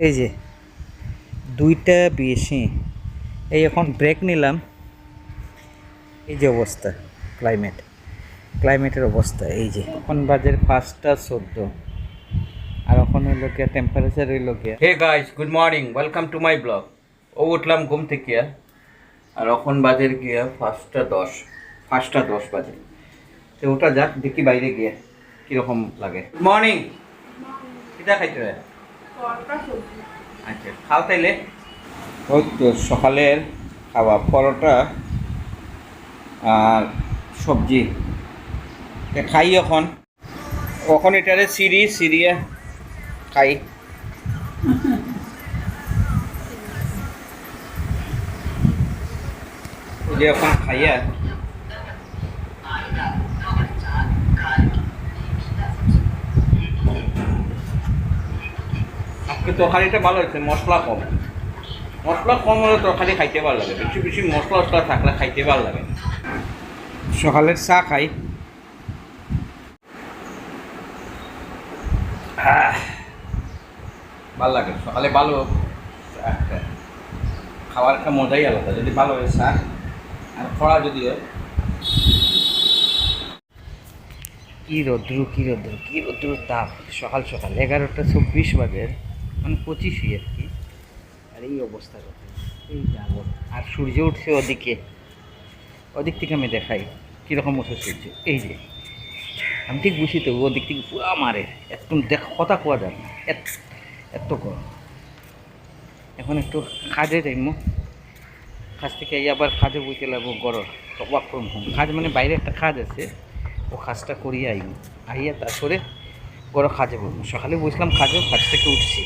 এই যে, দুইটা বেশি। এই এখন ব্রেক নিলাম। এই যে অবস্থা ক্লাইমেট ক্লাইমেটের অবস্থা, এই যে। এখন বাজের পাঁচটা চোদ্দ। আর এখন হইল গিয়া টেম্পারেচার হইল গিয়া। Hey guys good morning welcome to my blog ও উঠলাম ঘুম থেকে। আর এখন বাজের গিয়া পাঁচটা দশ। পাঁচটা দশ বাজে। তো ওটা যাক, দেখি বাইরে গিয়ে কীরকম লাগে। গুড মর্নিং কিটা খাইতে আচ্ছা খাও তাইলে। ওই তো সকালের খাওয়া পরোটা আর সবজি। খাই এখন। এখন এটারে সিঁড়ি? সিঁড়িয়ে খাই। যে এখন খাইয়া আজকে তরকারিটা ভালো হয়েছে মশলা কম। মশলা কম হলে তরকারি খাইতে ভালো লাগে বেশি বেশি মশলা মশলা থাকলে খাইতে ভালো লাগে। সকালের চা খাই। আহ, ভালো লাগে সকালে ভালো একটা খাওয়ার একটা মজাই আলাদা যদি ভালো হয় চা আর খরা যদি হয়। কি রৌদ্রু কি রৌদ্রু কি রৌদ্রু তাপ। সকাল সকাল এগারোটা চব্বিশ বাজে। মানে পঁচিশই আর কি। আর এই অবস্থা রোদ। এই যাব আর সূর্য উঠছে ওদিকে। ওদিক থেকে আমি দেখাই কীরকম উঠে সূর্য। এই যে, আমি ঠিক বুঝি তো, ওদিক থেকে পুরো মারে। একদম দেখ, কথা কোয়া যায় না। এত এত গরম। এখন একটু কাজে যাইমো কাজ থেকে আবার কাজে বইতে লাগবো গরম ওয়ার্ক ফ্রম হোম কাজ মানে বাইরে একটা কাজ আছে, ও কাজটা করিয়ে আইব। আইয়া তারপরে বড় কাজে বলব সকালে বসলাম কাজে কাজ থেকে উঠছি।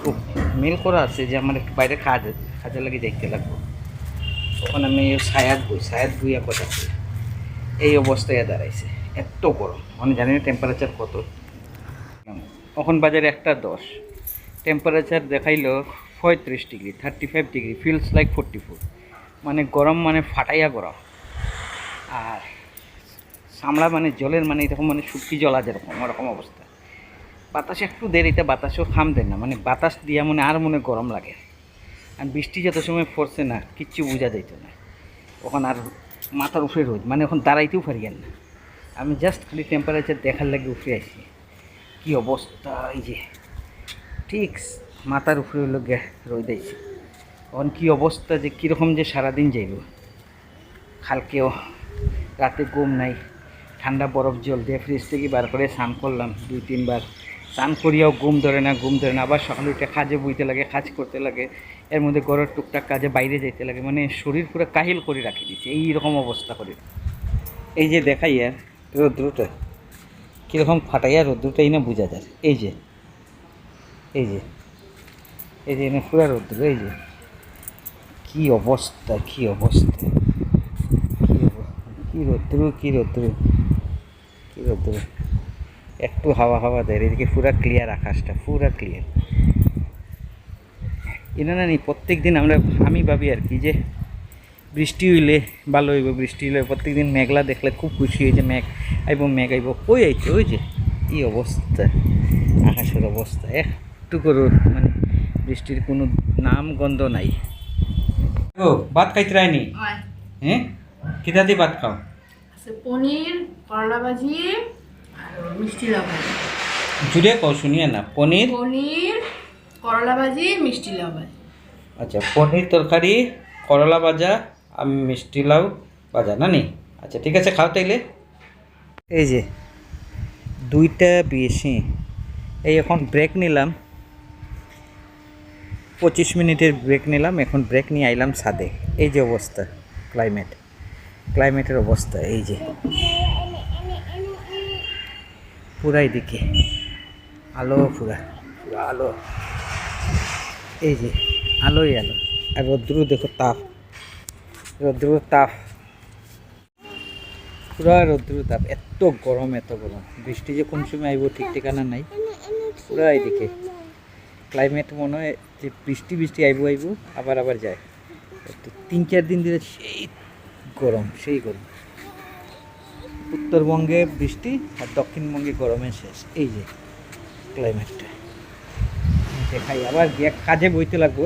খুব মেল করা আছে যে আমার বাইরে কাজ আছে, কাজে লাগে দেখতে লাগবো। তখন আমি সায়াত বই সায়াত বইয়া কথা। এই অবস্থায় দাঁড়াইছে এত গরম মানে জানি না টেম্পারেচার কত। এখন বাজারে একটা দশ টেম্পারেচার দেখাইলো পঁয়ত্রিশ degree thirty five degree feels like forty four মানে গরম মানে ফাটাইয়া গরম। আর সামলা মানে জলের মানে এরকম মানে শুটকি জলা যেরকম ওরকম অবস্থা। বাতাস একটু দেরিতে বাতাসও খাম দেন না। মানে বাতাস দিয়া মানে আর মনে গরম লাগে। আর বৃষ্টি যত সময় পড়ছে না, কিচ্ছু বোঝা যাইতো না। ওখানে আর মাথার উপরে রোদ। মানে এখন দাঁড়াইতেও পারিয়েন না। আমি জাস্ট খালি টেম্পারেচার দেখার লাগে উঠে আসি কি অবস্থা এই যে। ঠিক মাথার উপরে হলো গে রোদ আইছে। এখন কী অবস্থা যে কীরকম যে সারাদিন যাইব। কালকেও রাতে ঘুম নাই। ঠান্ডা বরফ জল দিয়ে ফ্রিজ থেকে বার করে স্নান করলাম, দুই, তিনবার। স্নান করিয়াও ঘুম ধরে না, ঘুম ধরে না, আবার সকালে উঠে কাজে বইতে লাগে, কাজ করতে লাগে, এর মধ্যে ঘরের টুকটাক কাজে বাইরে যেতে লাগে মানে শরীর পুরো কাহিল করে রাখি দিচ্ছে এই রকম অবস্থা করে। এই যে দেখাই আর রৌদ্রটা, কীরকম ফাটাইয়া রৌদ্রটাই না বোঝা যায়। এই যে এই যে এই যে এনে পুরা রৌদ্র, এই যে, কি অবস্থা কি অবস্থা, কী অব- কি রৌদ্র, কী রৌদ্র, কি রৌদ্র। একটু হাওয়া হাওয়া দেয় এদিকে পুরা ক্লিয়ার আকাশটা পুরা ক্লিয়ার এটা না নি প্রত্যেক দিন আমরা আমি ভাবি আর কি যে বৃষ্টি হইলে ভালো হইব বৃষ্টি হইলে প্রত্যেক দিন মেঘলা দেখলে খুব খুশি হই যে মেঘ আইব মেঘ আইব। কই আইছে ওই যে এই অবস্থা আকাশের অবস্থা। একটু করে মানে বৃষ্টির কোনো নাম গন্ধ নাই। ও ভাত খাইতে রায়নি হয়। দিয়ে ভাত খাও? পনির করলা ভাজি আর মিষ্টি জুড়ে কও শুনিয়ে না। পনির? পনির করলা ভাজি মিষ্টি লাউ ভাজি আচ্ছা পনির তরকারি করলা ভাজা আর মিষ্টি লাউ ভাজা না নি আচ্ছা ঠিক আছে খাও তাইলে। এই যে দুইটা বেশি। এই এখন ব্রেক নিলাম। পঁচিশ মিনিটের ব্রেক নিলাম। এখন ব্রেক নিয়ে আইলাম ছাদে। এই যে অবস্থা ক্লাইমেট ক্লাইমেটের অবস্থা এই যে। পুরাই দিকে আলো পুরা। পুরা আলো। এই যে, আলোই আলো। আর রৌদ্র দেখো তাপ। রৌদ্র তাপ। পুরা রৌদ্র তাপ। এত গরম এত গরম। বৃষ্টি যে কোন সময় আইব ঠিক ঠিকানা নাই। পুরা এদিকে ক্লাইমেট মনে হয় যে বৃষ্টি বৃষ্টি আইব আইব, আবার আবার যায়। তিন, চার দিন ধরে সেই গরম সেই গরম। উত্তরবঙ্গে বৃষ্টি আর দক্ষিণবঙ্গে গরমের শেষ। এই যে ক্লাইমেটটা দেখাই, আবার গিয়ে কাজে বইতে লাগবো।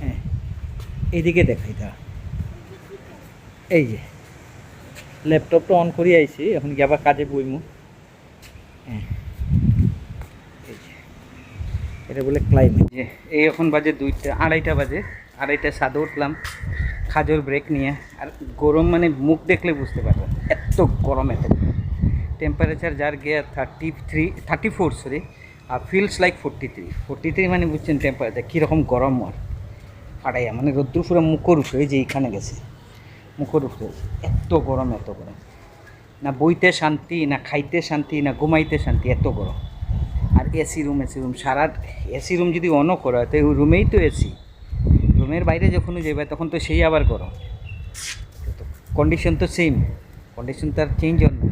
হ্যাঁ এইদিকে দেখাই তারা। এই যে ল্যাপটপটা অন করি আইছি, এখন গিয়ে আবার কাজে বইমু। হ্যাঁ এটা বলে ক্লাইমেট এই এখন বাজে দুইটা, আড়াইটা বাজে আড়াইটা সাদে উঠলাম। খাজর ব্রেক নিয়ে। আর গরম মানে মুখ দেখলে বুঝতে পারবেন, এত গরম এত। টেম্পারেচার যার গিয়ে thirty three thirty four sorry আর feels like forty three forty three মানে বুঝছেন টেম্পারেচার কীরকম গরম আর। ফাটাইয়া মানে রোদ্দুর পুরো মুখর উঠে যে এইখানে গেছে। মুখর উঠে, এত গরম এত গরম। না বইতে শান্তি, না খাইতে শান্তি, না ঘুমাইতে শান্তি, এত গরম। আর এসি রুম এসি রুম সারা এসি রুম যদি অনও করা হয়, তো ওই রুমেই তো এসি রুমের বাইরে যখন যাবে তখন তো সেই আবার গরম। কন্ডিশন তো সেম কন্ডিশন তো আর চেঞ্জ হন না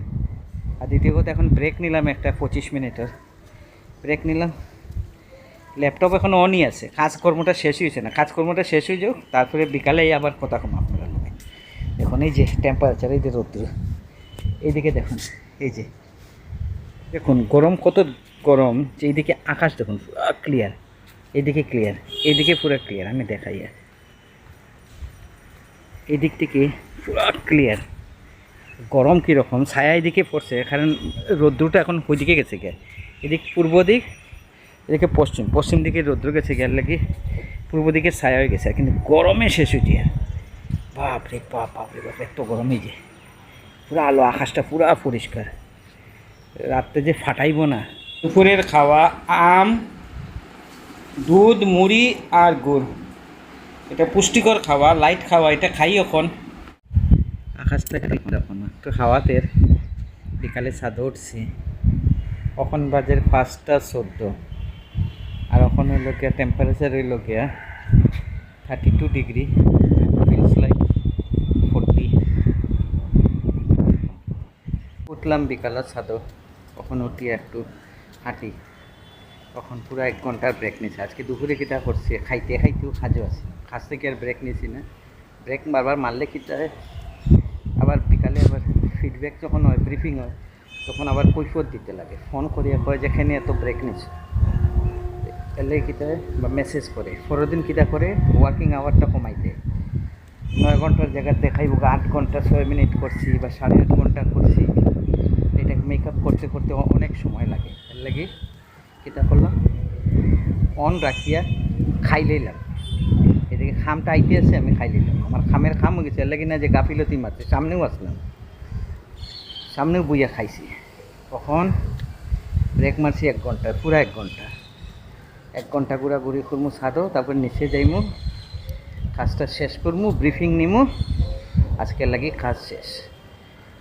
আর দ্বিতীয় কথা, এখন ব্রেক নিলাম একটা পঁচিশ মিনিটের। ব্রেক নিলাম। ল্যাপটপ এখন অনই আছে। কাজকর্মটা শেষ হয়েছে না। কাজকর্মটা শেষ হয়ে যাও তারপরে বিকালে আবার কথা কম আপনারা এখন এই যে টেম্পারেচার এই যে রোদ্দুর এইদিকে দেখুন, এই যে। দেখুন, গরম কত গরম যে এইদিকে আকাশ দেখুন ক্লিয়ার এইদিকে ক্লিয়ার এদিকে পুরো ক্লিয়ার আমি দেখাই। এদিক থেকে পুরো ক্লিয়ার গরম কীরকম? ছায়া এদিকে পড়ছে, কারণ রৌদ্রটা এখন ওইদিকে গেছে গে এদিক পূর্ব দিক, এদিকে পশ্চিম পশ্চিম দিকে রৌদ্র গেছে গিয়ে লাগে পূর্ব দিকে ছায়া হয়ে গেছে, কিন্তু গরমে শেষ আর বাপ রে বাপ বাপ রে বাপ, এত গরমে যে। পুরো আলো, আকাশটা পুরো পরিষ্কার। রাত্রে যে ফাটাইব না। দুপুরের খাওয়া, আম দুধ, মুড়ি আর গুড়। এটা পুষ্টিকর খাওয়া লাইট খাওয়া, এটা খাই এখন। আকাশটা এখন একটু হাওয়াতে বিকালে ছাদে উঠছি। এখন বাজের পাঁচটা চোদ্দ। আর এখন হইল গিয়া টেম্পারেচার হইল গিয়া thirty two degree feels like forty উঠলাম বিকালের ছাদও কখন উঠি একটু হাঁটি। তখন পুরো এক ঘণ্টার ব্রেক নিয়েছে আজকে দুপুরে কিটা করছি, খাইতে খাইতেও খাজো আছে। খাস থেকে আর ব্রেক নিয়েছি না। ব্রেক বারবার মারলে কিটা আবার বিকালে আবার ফিডব্যাক যখন হয় ব্রিফিং হয়, তখন আবার কৈফত দিতে লাগে। ফোন করিয়া কয় যেখানে এত ব্রেক নিছে? এলে কিটা বা মেসেজ করে। পরের দিন কিটা করে ওয়ার্কিং আওয়ারটা কমাই দেয়। নয় ঘণ্টার জায়গাতে দেখাইব, আট ঘণ্টা ছয় মিনিট করছি, বা সাড়ে আট ঘণ্টা করছি। এটা মেকআপ করতে করতে অনেক সময় লাগে। এর লাগে কিতা করলাম অন রাখিয়া খাই লইলাম। এদিকে খামটা আইতে আছে, আমি খাই লইলাম। আমার খামের খাম হয়ে গেছে লাগে না যে গাফিলতি মারছে, সামনেও আসলাম। সামনেও বইয়া খাইছি। তখন ব্রেক মারছি এক ঘণ্টা পুরা এক ঘণ্টা। এক ঘণ্টা ঘুরা ঘুরি করমু ছাদও, তারপর নিচে যাইমু। কাজটা শেষ করমু ব্রিফিং নিমু। আজকে লাগি কাজ শেষ।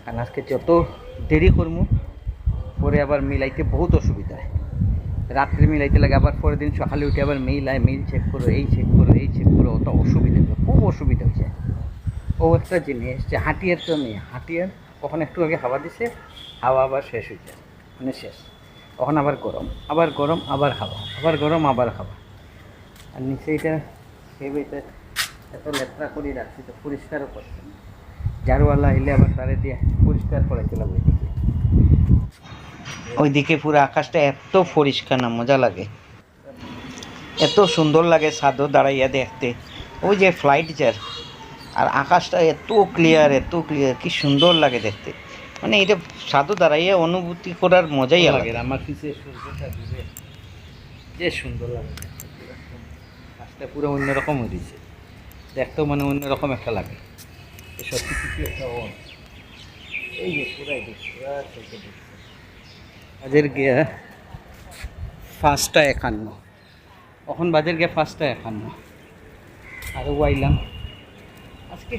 কারণ আজকে যত দেরি করমু, পরে আবার মিলাইতে বহুত অসুবিধা। রাত্রে মিলাইতে লাগে আবার পরের দিন সকালে উঠে আবার মেইল আয় মেইল চেক করো এই চেক করো এই চেক করো অত অসুবিধা হয়, খুব অসুবিধা হচ্ছে ও একটা জিনিস যে হাঁটিয়ার তো নেই হাঁটিয়ার কখন একটু আগে হাওয়া দিছে হাওয়া আবার শেষ হয়েছে মানে শেষ। তখন আবার গরম আবার গরম আবার হাওয়া আবার গরম আবার হাওয়া। আর নিচে এটা সেবেটা এত লেত্রা করে রাখছি তো পরিষ্কারও করছে না। ঝাড়ুওয়ালা এলে আবার তারে দিয়ে পরিষ্কার করেছিলাম ওইদিকে ওইদিকে পুরো আকাশটা এত পরিষ্কার না, মজা লাগে। এত সুন্দর লাগে সাদও দাঁড়াইয়া দেখতে। ওই যে ফ্লাইট যার, আর আকাশটা এত ক্লিয়ার এত ক্লিয়ার কি সুন্দর লাগে দেখতে। মানে এটা সাধু দাঁড়াইয়া অনুভূতি করার মজাই লাগে, আমার সূর্যটা যে সুন্দর লাগে আকাশটা পুরো অন্যরকম হয়ে দিয়েছে। দেখতেও মানে অন্যরকম একটা লাগে। সত্যি কিছু একটা এই যে পুরাই দেখছি। বাজের গিয়া পাঁচটা একান্ন। কখন বাজের গিয়া পাঁচটা একান্ন। আরও আইলাম আজকে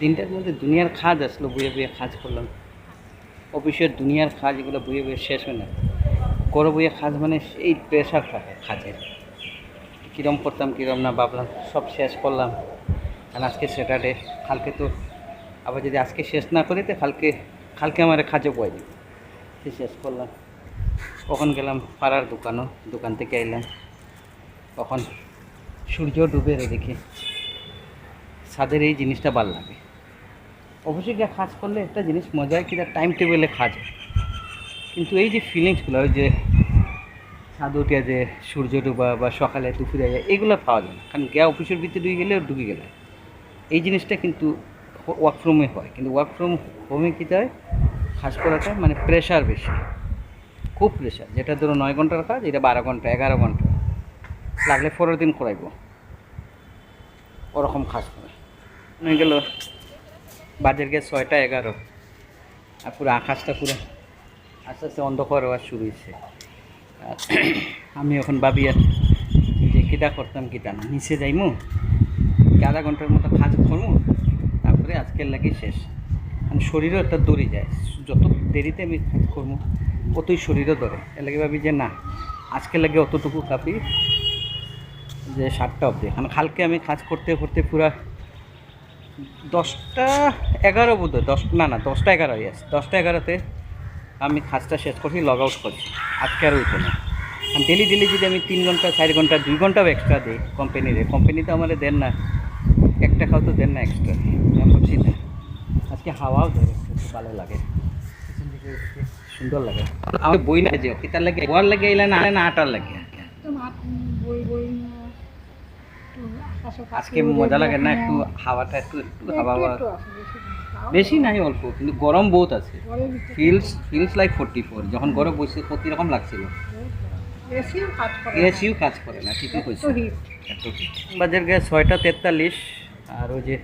দিনটার মধ্যে দুনিয়ার কাজ আসলো বইয়ে বইয়ে কাজ করলাম। অফিসের দুনিয়ার কাজ এগুলো বুয়ে বইয়ে শেষ হয় না। করো বইয়ে কাজ মানে সেই প্রেশার থাকে কাজের। কীরম করতাম, কীরম না ভাবলাম, সব শেষ করলাম। আর আজকে স্যাটারডে কালকে তো আবার যদি আজকে শেষ না করি, তো কালকে কালকে আমার কাজে বয় দিই শেষ করলাম। কখন গেলাম পাড়ার দোকানও, দোকান থেকে আইলাম। তখন সূর্য ডুবে দেখি। ছাদের এই জিনিসটা ভালো লাগে। অবশ্যই গিয়ে কাজ করলে একটা জিনিস মজায় কি তার টাইম টেবিলে হয়। কিন্তু এই যে ফিলিংসগুলো ওই যে ছাদ উঠিয়া যে সূর্য ডুবা বা সকালে দুপুরে যায় এগুলো পাওয়া যায় না। কারণ গ্যা অফিসের ভিতরে ঢুকে গেলে ডুবে গেলে। এই জিনিসটা কিন্তু ওয়ার্ক ফ্রমে হয়। কিন্তু ওয়ার্ক ফ্রম হোমে কী হয়? খাস করাটা মানে প্রেশার বেশি। খুব প্রেশার যেটা ধরো নয় ঘণ্টার কাজ, এটা বারো ঘণ্টা, এগারো ঘণ্টা। লাগলে পরের দিন করাইব। ওরকম খাস করে। হয়ে গেল বাজার গিয়ে ছয়টা এগারো। আর পুরো আকাশটা পুরো আস্তে আস্তে অন্ধকার হওয়া শুরু হয়েছে। আমি এখন ভাবি আর যে কিতা করতাম কীটা না, নিচে যাইমু আধা ঘণ্টার মতো কাজ করব তারপরে আজকের লাগে শেষ। মানে শরীরও একটা দৌড়ে যায়। যত দেরিতে আমি করব, অতই শরীরও ধরে এর লাগে ভাবি যে না, আজকে লাগে অতটুকু কাপি যে সাতটা অবধি। কারণ কালকে আমি কাজ করতে করতে পুরা দশটা এগারো বোধ দশ, না না, দশটা এগারো ইয়াস দশটা এগারোতে আমি কাজটা শেষ করছি লগ আউট করছি। আজকে আর উঠে না ডেলি ডেলি যদি আমি তিন ঘণ্টা, চার ঘণ্টা, দুই ঘন্টাও এক্সট্রা দিই কোম্পানিরে কোম্পানি তো আমার দেন না এক টাকাও তো দেন না এক্সট্রা আমি ভাবছি না। আজকে হাওয়াও ধরে ভালো লাগে। সুন্দর লাগে। আমি বই না যে কিতার লাগে ওয়ার লাগে এলে না না আটার লাগে। আজকে মজা লাগে না একটু হাওয়াটা একটু একটু হাওয়া বেশি নাই অল্প কিন্তু গরম বহুত আছে। Feels feels like forty four যখন গরম বসে প্রতি রকম লাগছিল। এসিও কাজ করে না। ঠিকই heat। বাজার গেছে ছয়টা তেতাল্লিশ আর ওই যে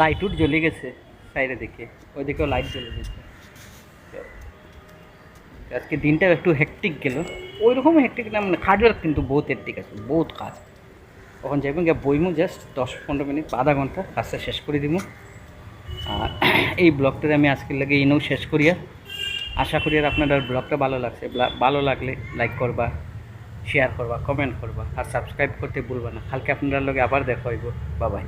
লাইট উট জ্বলে গেছে। সাইডে দিকে ওইদিকেও লাইট জ্বলে গেছে। আজকে দিনটা একটু হেকটিক গেল। ওই রকম হেকটিক না মানে কাজের কিন্তু বহুত হেকটিক আছে, বহুত কাজ। তখন যাইবেন গিয়ে বইমু জাস্ট দশ পনেরো মিনিট, আধা ঘণ্টা কাজটা শেষ করে দিব আর এই ব্লগটা আমি আজকের লাগে ইনেও শেষ করিয়া। আশা করি আর আপনার ব্লগটা ভালো লাগছে ভালো লাগলে লাইক করবা শেয়ার করবা কমেন্ট করবা, আর সাবস্ক্রাইব করতে ভুলবা না। কালকে আপনার লগে আবার দেখা হইব। বাবাই